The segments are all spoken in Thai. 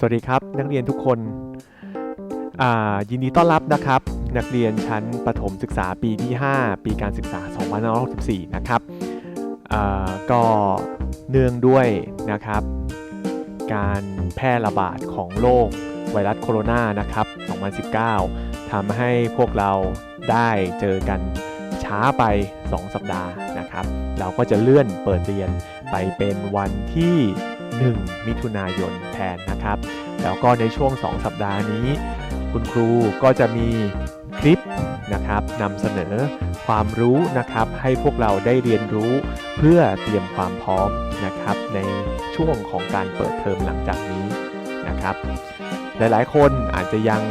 สวัสดีครับ นักเรียนทุกคนยินดีต้อนรับนะครับ นักเรียนชั้นประถมศึกษาปีที่ 5 ปีการศึกษา 2564 นะครับก็เนื่องด้วยนะครับ การแพร่ระบาดของโรคไวรัสโคโรนานะครับ 2019 ทำให้พวกเราได้เจอกันช้าไป 2 สัปดาห์นะครับ เราก็จะเลื่อนเปิดเรียนไปเป็นวันที่ 1 มิถุนายนแทนนะครับ แล้วก็ในช่วง 2 สัปดาห์นี้ คุณครูก็จะมีคลิปนะครับนำเสนอความรู้นะครับ ให้พวกเราได้เรียนรู้เพื่อเตรียมความพร้อมนะครับ ในช่วงของการเปิดเทอมหลังจากนี้นะครับ หลายๆ คนอาจจะยัง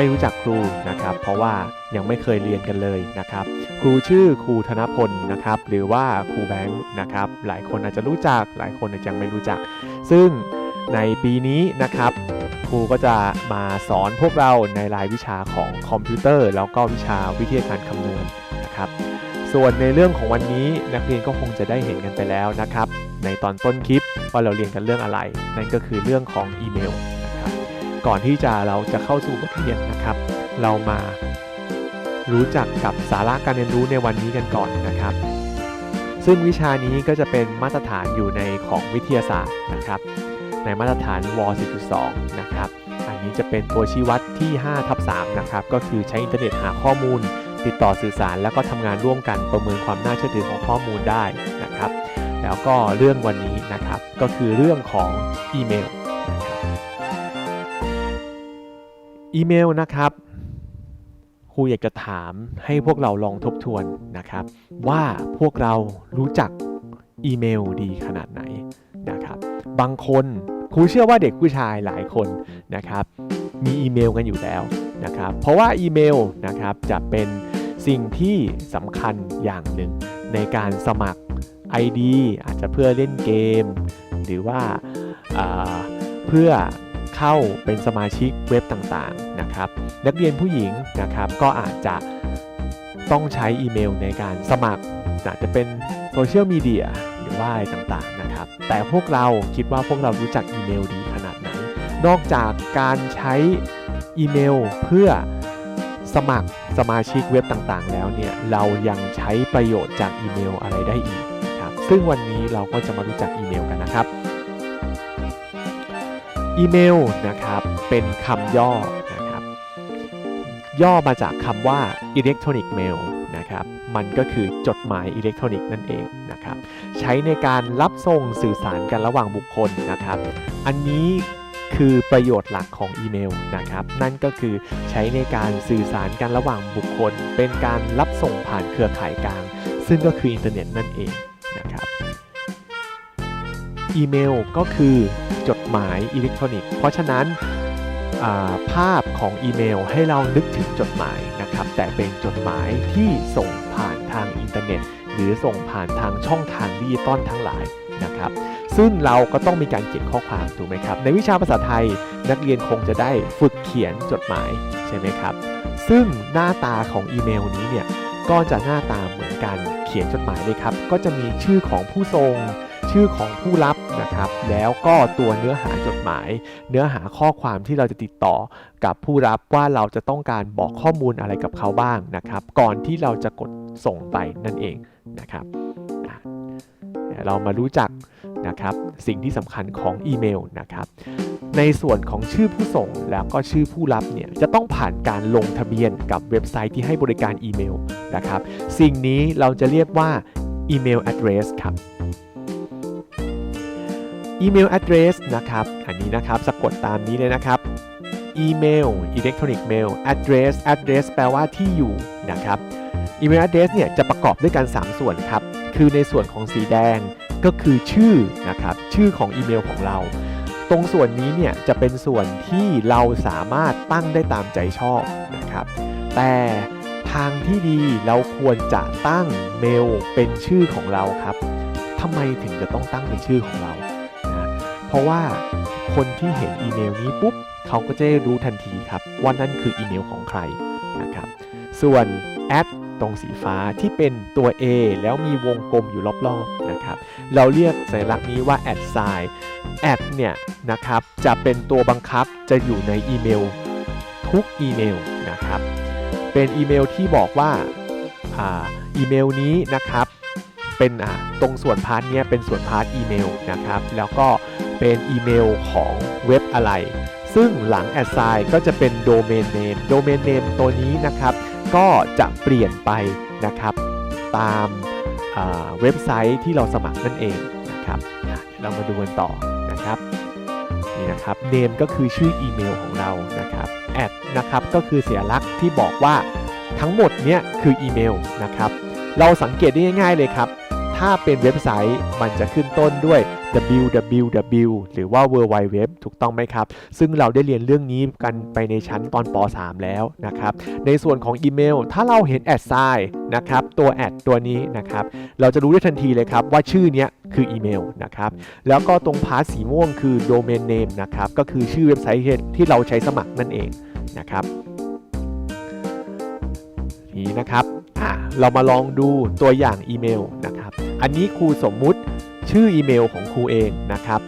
ไม่รู้จักครูนะครับ เพราะว่ายังไม่เคยเรียนกันเลยนะครับ ครูชื่อครูธนพลนะครับ หรือว่าครูแบงค์นะครับ หลายคนอาจจะรู้จัก หลายคนอาจจะยังไม่รู้จัก ซึ่งในปีนี้นะครับครูก็จะมาสอนพวกเราในรายวิชาของคอมพิวเตอร์ แล้วก็วิชาวิทยาการคำนวณนะครับ ส่วนในเรื่องของวันนี้นักเรียนก็คงจะได้เห็นกันไปแล้วนะครับ ในตอนต้นคลิปว่าเราเรียนกันเรื่องอะไร นั่นก็คือเรื่องของอีเมล ก่อนที่จะเราจะเข้าสู่บทเรียนนะครับ เรามารู้จักกับสาระการเรียนรู้ในวันนี้กันก่อนนะครับ ซึ่งวิชานี้ก็จะเป็นมาตรฐานอยู่ในของวิทยาศาสตร์นะครับ ในมาตรฐานว 4.2 นะครับอันนี้จะเป็นตัวชี้วัดที่5ทับ3นะครับก็คือใช้อินเทอร์เน็ตหาข้อมูล ติดต่อสื่อสารแล้วก็ทำงานร่วมกันประเมินความน่าเชื่อถือของข้อมูลได้นะครับ แล้วก็เรื่องวันนี้นะครับก็คือเรื่องของอีเมล อีเมลนะครับครูอยากจะถามให้พวกเราลองทบทวนนะครับ ว่าพวกเรารู้จักอีเมลดีขนาดไหนนะครับ บางคนครูเชื่อว่าเด็กผู้ชายหลายคนนะครับ มีอีเมลกันอยู่แล้วนะครับ เพราะว่าอีเมลนะครับจะเป็นสิ่งที่สำคัญอย่างหนึ่งในการสมัคร ID อาจจะเพื่อเล่นเกม หรือว่าอ่าเพื่อ เข้าเป็นสมาชิกเว็บต่างๆนะครับนักเรียนผู้หญิงนะครับก็อาจจะต้องใช้อีเมลในการสมัครอาจจะเป็นโซเชียลมีเดียหรือว่าอะไรต่างๆนะครับ แต่พวกเราคิดว่าพวกเรารู้จักอีเมลดีขนาดไหน นอกจากการใช้อีเมลเพื่อสมัครสมาชิกเว็บต่างๆ แล้วเนี่ยเรายังใช้ประโยชน์จากอีเมลอะไรได้อีกครับซึ่งวันนี้เราก็จะมารู้จักอีเมลกันนะครับ อีเมลนะครับเป็นคำย่อนะครับย่อมาจากคำว่า electronic mail นะครับมันก็คือจดหมายอิเล็กทรอนิกส์นั่นเองนะครับใช้ในการรับส่งสื่อสารกันระหว่างบุคคลนะครับอันนี้คือประโยชน์หลักของอีเมลนะครับนั่นก็คือใช้ในการสื่อสารกันระหว่างบุคคล เป็นการรับส่งผ่านเครือข่ายกลาง ซึ่งก็คืออินเทอร์เน็ตนั่นเองนะครับ อีเมลก็คือจดหมายอิเล็กทรอนิกส์ เพราะฉะนั้นาภาพของอีเมลให้เรานึกถึงจดหมายนะครับ แต่เป็นจดหมายที่ส่งผ่านทางอินเทอร์เน็ต หรือส่งผ่านทางช่องทางดิจิตอลทั้งหลายนะครับ ซึ่งเราก็ต้องมีการเขียนข้อความถูกไหมครับ ในวิชาภาษาไทยนักเรียนคงจะได้ฝึกเขียนจดหมายใช่ไหมครับ ซึ่งหน้าตาของอีเมลนี้เนี่ยก็จะหน้าตาเหมือนกันเขียนจดหมายเลยครับ ก็จะมีชื่อของผู้ส่ง ชื่อของผู้รับนะครับ แล้วก็ตัวเนื้อหาจดหมาย เนื้อหาข้อความที่เราจะติดต่อกับผู้รับว่าเราจะต้องการบอกข้อมูลอะไรกับเขาบ้างนะครับ ก่อนที่เราจะกดส่งไปนั่นเองนะครับเดี๋ยวเรามารู้จักนะครับสิ่งที่สำคัญของอีเมลนะครับ ในส่วนของชื่อผู้ส่งแล้วก็ชื่อผู้รับเนี่ยจะต้องผ่านการลงทะเบียนกับเว็บไซต์ที่ให้บริการอีเมลนะครับ สิ่งนี้เราจะเรียกว่าอีเมล address ครับ อีเมล address นะครับ อันนี้นะครับสะกดตามนี้เลยนะครับอีเมล electronic mail address address แปลว่าที่อยู่นะครับอีเมล address เนี่ยจะประกอบด้วยกัน 3 ส่วนครับ คือในส่วนของสีแดงก็คือชื่อนะครับ ชื่อของอีเมลของเรา ตรงส่วนนี้เนี่ยจะเป็นส่วนที่เราสามารถตั้งได้ตามใจชอบนะครับ แต่ทางที่ดีเราควรจะตั้งเมลเป็นชื่อของเราครับทำไมถึงจะต้องตั้งเป็นชื่อของเรา เพราะว่าคนที่เห็นอีเมลนี้ปุ๊บเขาก็จะได้รู้ทันทีครับว่านั่นคืออีเมลของใครนะครับ ส่วน at ตรงสีฟ้าที่เป็นตัว A แล้วมีวงกลมอยู่รอบๆนะครับ เราเรียกสัญลักษณ์นี้ว่า add sign add เนี่ยนะครับจะเป็นตัวบังคับจะอยู่ในอีเมลทุกอีเมลนะครับ เป็นอีเมลที่บอกว่าอ่าอีเมลนี้นะครับ เป็นอ่าตรงส่วนพาร์ทเนี้ยเป็นส่วนพาร์ทอีเมลนะครับแล้วก็เป็นอีเมลของเว็บอะไร ซึ่งหลัง assign ก็จะเป็น domain name domain name ตัวนี้นะครับ ก็จะเปลี่ยนไปนะครับ ตามเว็บไซต์ที่เราสมัครนั่นเองนะครับเรามาดูกันต่อนะครับนี่นะครับ name ก็คือชื่ออีเมลของเรานะครับ add นะครับก็คือเสียลักษณ์ที่บอกว่าทั้งหมดเนี้ยคืออีเมลนะครับ เราสังเกตได้ง่ายๆเลยครับ ถ้าเป็นเว็บไซต์มันจะขึ้นต้นด้วย www หรือว่า world wide web ถูกต้องไหมครับ ซึ่งเราได้เรียนเรื่องนี้กันไปในชั้นตอนป .3 แล้วนะครับ ในส่วนของอีเมล ถ้าเราเห็น add sign นะครับ ตัว add ตัวนี้นะครับ เราจะรู้ได้ทันทีเลยครับว่าชื่อเนี้ยคืออีเมลนะครับ แล้วก็ตรงพาร์ทสีม่วงคือ domain name นะครับ ก็คือชื่อเว็บไซต์ที่เราใช้สมัครนั่นเองนะครับนี้นะครับ อะเรามาลองดูตัวอย่างอีเมลนะครับ อันนี้ครูสมมุติชื่ออีเมลของครูเองนะครับ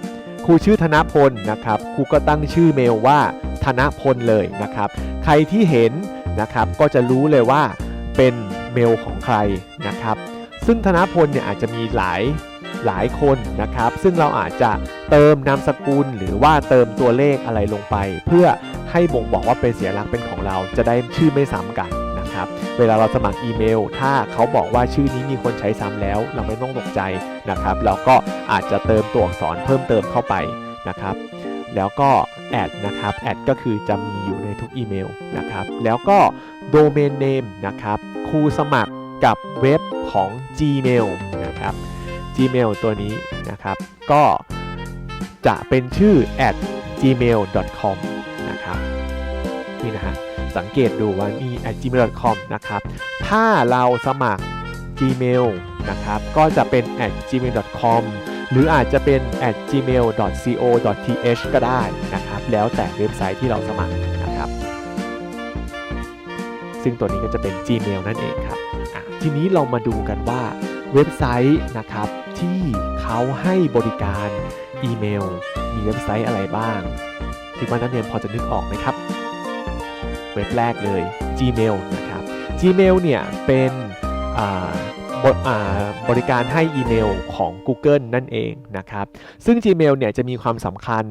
ครูชื่อธนพลนะครับครูก็ตั้งชื่อเมลว่าธนพลเลยนะครับ ใครที่เห็นนะครับก็จะรู้เลยว่าเป็นเมลของใครนะครับ ซึ่งธนพลเนี่ยอาจจะมีหลายหลายคนนะครับ ซึ่งเราอาจจะเติมนามสกุลหรือว่าเติมตัวเลขอะไรลงไป เพื่อให้บ่งบอกว่าเป็นเสียหลักเป็นของเราจะได้ชื่อไม่ซ้ำกัน เวลาเราสมัครอีเมล ถ้าเขาบอกว่าชื่อนี้มีคนใช้ซ้ำแล้ว เราไม่ต้องตกใจนะครับ เราก็อาจจะเติมตัวอักษรเพิ่มเติมเข้าไปนะครับ แล้วก็แอดนะครับแอดก็คือจะมีอยู่ในทุกอีเมลนะครับ แล้วก็ Domain Name นะครับครูสมัครกับเว็บของ Gmail นะครับ Gmail ตัวนี้นะครับ ก็จะเป็นชื่อ at gmail.com นะครับ นี่นะฮะ สังเกตดูว่านี่ at gmail.com นะครับ ถ้าเราสมัคร Gmail นะครับก็จะเป็น gmail.com หรืออาจจะเป็น gmail.co.th ก็ได้นะครับ แล้วแต่เว็บไซต์ที่เราสมัครนะครับ ซึ่งตัวนี้ก็จะเป็น Gmail นั่นเองครับทีนี้เรามาดูกันว่าเว็บไซต์นะครับที่เขาให้บริการอีเมล มีเว็บไซต์อะไรบ้างคิดว่านักเรียนพอจะนึกออกไหมครับ ว็บแรกเลย Gmail นะครับ Gmail เนี่ยเป็นบบริการให้อีเมลของ Google นั่นเองนะครับ ซึ่ง Gmail เนี่ยจะมีความสำคัญ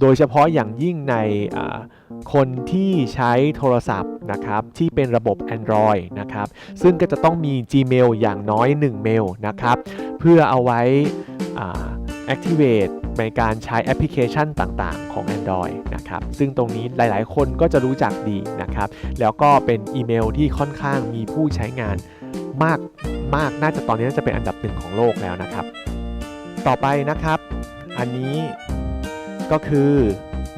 โดยเฉพาะอย่างยิ่งในคนที่ใช้โทรศัพท์นะครับที่เป็นระบบ Android นะครับ ซึ่งก็จะต้องมี Gmail อย่างน้อย 1 เมลนะครับ เพื่อเอาไว้ activate ในการใช้แอปพลิเคชันต่างๆ ของ Android นะครับ ซึ่งตรงนี้หลายๆ คนก็จะรู้จักดีนะครับ แล้วก็เป็นอีเมลที่ค่อนข้างมีผู้ใช้งานมากมากน่าจะตอนนี้น่าจะเป็นอันดับหนึ่งของโลกแล้วนะครับ ต่อไปนะครับ อันนี้ก็คือ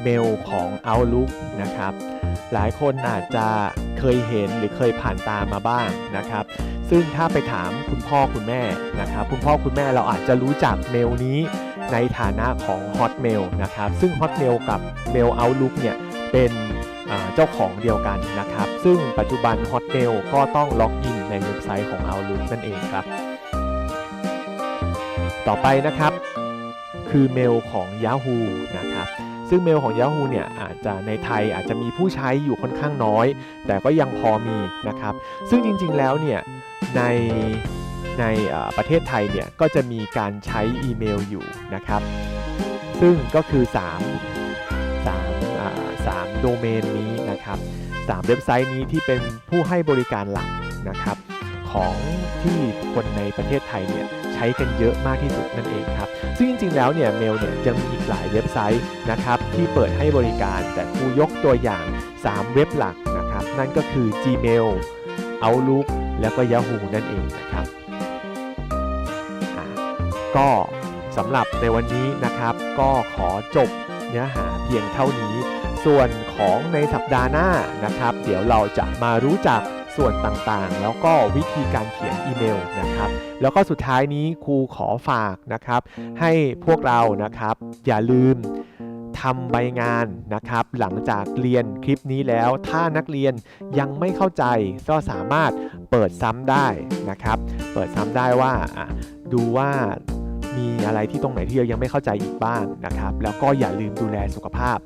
เมลของ Outlook นะครับ หลายคนอาจจะเคยเห็นหรือเคยผ่านตามมาบ้างนะครับ ซึ่งถ้าไปถามคุณพ่อคุณแม่นะครับ คุณพ่อคุณแม่เราอาจจะรู้จักเมลนี้ ในฐานะของ Hotmail นะครับ ซึ่ง Hotmail กับ Mail Outlook เนี่ยเป็นเจ้าของเดียวกันนะครับ ซึ่งปัจจุบัน Hotmail ก็ต้องล็อกอินในเว็บไซต์ของ Outlook นั่นเองครับ ต่อไปนะครับ คือเมลของ Yahoo นะครับซึ่งเมลของ Yahoo เนี่ยอาจจะในไทยอาจจะมีผู้ใช้อยู่ค่อนข้างน้อย แต่ก็ยังพอมีนะครับ ซึ่งจริงๆแล้วเนี่ยใน ในประเทศไทยเนี่ยก็จะมีการใช้อีเมลอยู่นะครับ ซึ่งก็คือ 3 3อ่า3โดเมนนี้นะครับ 3 เว็บไซต์นี้ที่เป็นผู้ให้บริการหลักนะครับของที่คนในประเทศไทยเนี่ยใช้กันเยอะมากที่สุดนั่นเองครับ ซึ่งจริงๆแล้วเนี่ยเมลเนี่ยยังมีอีกหลายเว็บไซต์นะครับที่เปิดให้บริการแต่ครูยกตัวอย่าง 3 เว็บหลักนะครับ นั่นก็คือ Gmail Outlook แล้วก็ Yahoo นั่นเองนะครับ ก็สำหรับในวันนี้นะครับ ก็ขอจบเนื้อหาเพียงเท่านี้ ส่วนของในสัปดาห์หน้านะครับ เดี๋ยวเราจะมารู้จักส่วนต่างๆ แล้วก็วิธีการเขียนอีเมลนะครับ แล้วก็สุดท้ายนี้ครูขอฝากนะครับ ให้พวกเรานะครับอย่าลืมทำใบงานนะครับ หลังจากเรียนคลิปนี้แล้ว ถ้านักเรียนยังไม่เข้าใจก็สามารถเปิดซ้ำได้นะครับ เปิดซ้ำได้ว่าดูว่า มีอะไรที่ตรงไหนที่เรายังไม่เข้าใจอีกบ้างนะครับ แล้วก็อย่าลืมดูแลสุขภาพ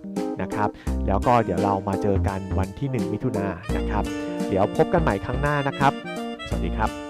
นะครับ แล้วก็เดี๋ยวเรามาเจอกันวันที่ 1 มิถุนายนนะครับ เดี๋ยวพบกันใหม่ครั้งหน้านะครับ สวัสดีครับ